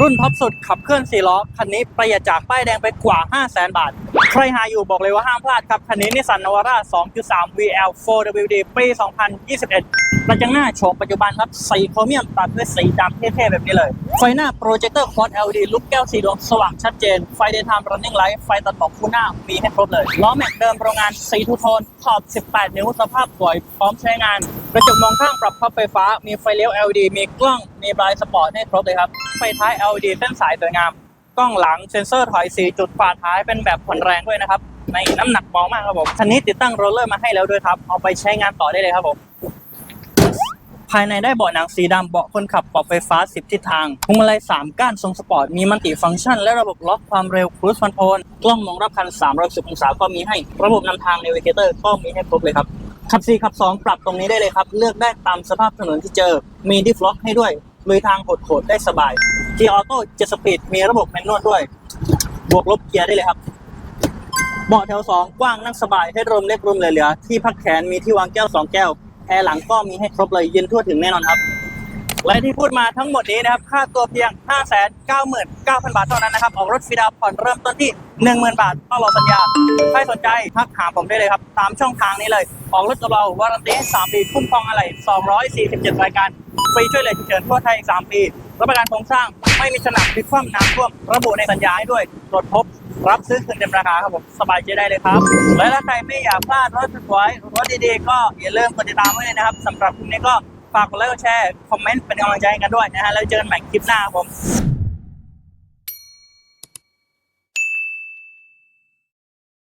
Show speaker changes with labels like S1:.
S1: รุ่นท็อปสุดขับเคลื่อน4ล้อ คันนี้ประหยัดจากป้ายแดงไปกว่า 5 0 0 0 0 0 บาท ใครหาอยู่บอกเลยว่าห้ามพลาดครับ คันนี้นิสสันนวาร่า 2.3 VL 4WD ปี 2021ประจังหน้าโฉมปัจจุบันครับ สีโครเมียมตัดด้วยสีดำเท่ๆ แบบนี้เลย ไฟหน้าโปรเจคเตอร์ควอด LED ลูกแก้วสีดวงสว่างชัดเจน ไฟ daytime running light ไฟตัดหมอกคู่หน้ามีให้ครบเลยล้อแม็กเดิมโรงงานสีทูโทนขอบ 18 นิ้วสภาพสวยพร้อมใช้งานกระจกมองข้างปรับพับไฟฟ้า มีไฟเลี้ยว LED มีกล้องมีบลายสปอร์ตให้ครบเลยครับ ไฟท้าย LED เส้นสายสวยงาม กล้องหลังเซ็นเซอร์ถอย 4 จุดฝาท้ายเป็นแบบผ่อนแรงด้วยนะครับ ในน้ำหนักเบามากครับผมคันนี้ติดตั้งโรลเลอร์มาให้แล้วด้วยครับ เอาไปใช้งานต่อได้เลยครับผมภายในได้เบาะหนังสีดำเบาะคนขับปรับไฟฟ้า 10 ทิศทางพวงมาลัย 3 ก้านทรงสปอร์ต มีมัลติฟังก์ชัน และระบบล็อกความเร็วครู i คอนโทรลกล้องมองรอบคัน310องศาก็มีให้ ระบบนำทาง n น v เ g เตอร์ก็มีให้ครบเลยครับขับ 4 ขับ 2 ปรับตรงนี้ได้เลยครับ เลือกได้ตามสภาพถนนที่เจอ มีดิฟล็อกให้ด้วย ลุยทางโหดๆได้สบาย เกียร์ออโต้7สปีดมีระบบแมนนวลด้วย บวกลบเกียร์ได้เลยครับเบาะแถว 2 กว้างนั่งสบายให้รมเล็กรมเหลือๆที่พักแขนมีที่วางแก้ว 2 แก้ว แอร์หลังก็มีให้ครบเลยเย็นทั่วถึงแน่นอนครับ และที่พูดมาทั้งหมดนี้นะครับ ค่าตัวเพียง 599,000 บาทเท่านั้นนะครับ ออกรถฟรีดาวผ่อนเริ่มต้นที่ 10,000 บาทต้องรอสัญญา ใครสนใจทักหาผมได้เลยครับ ตามช่องทางนี้เลย ออกรถกับเราวารันตี3ปีคุ้มครองอะไร 247 รายการ ฟรีช่วยเหลือฉุกเฉินทั่วไทยอีก3ปีรับประกันโครงสร้างไม่มีฉนักพลิกคว่ำน้ำท่วม ระบุในสัญญาให้ด้วยตรวจพบ รับซื้อคืนเต็มราคาครับผม สบายใจได้เลยครับ และถ้าใครไม่อยากพลาดรถสวยรถดีๆ ก็อย่าลืมกดติดตามไว้เลยนะครับสำหรับคลิปนี้ก็ ฝากกดไลค์กดแชร์คอมเมนต์เป็นกำลังใจให้กันด้วยนะฮะแล้วเจอกันใหม่คลิปหน้าครับผม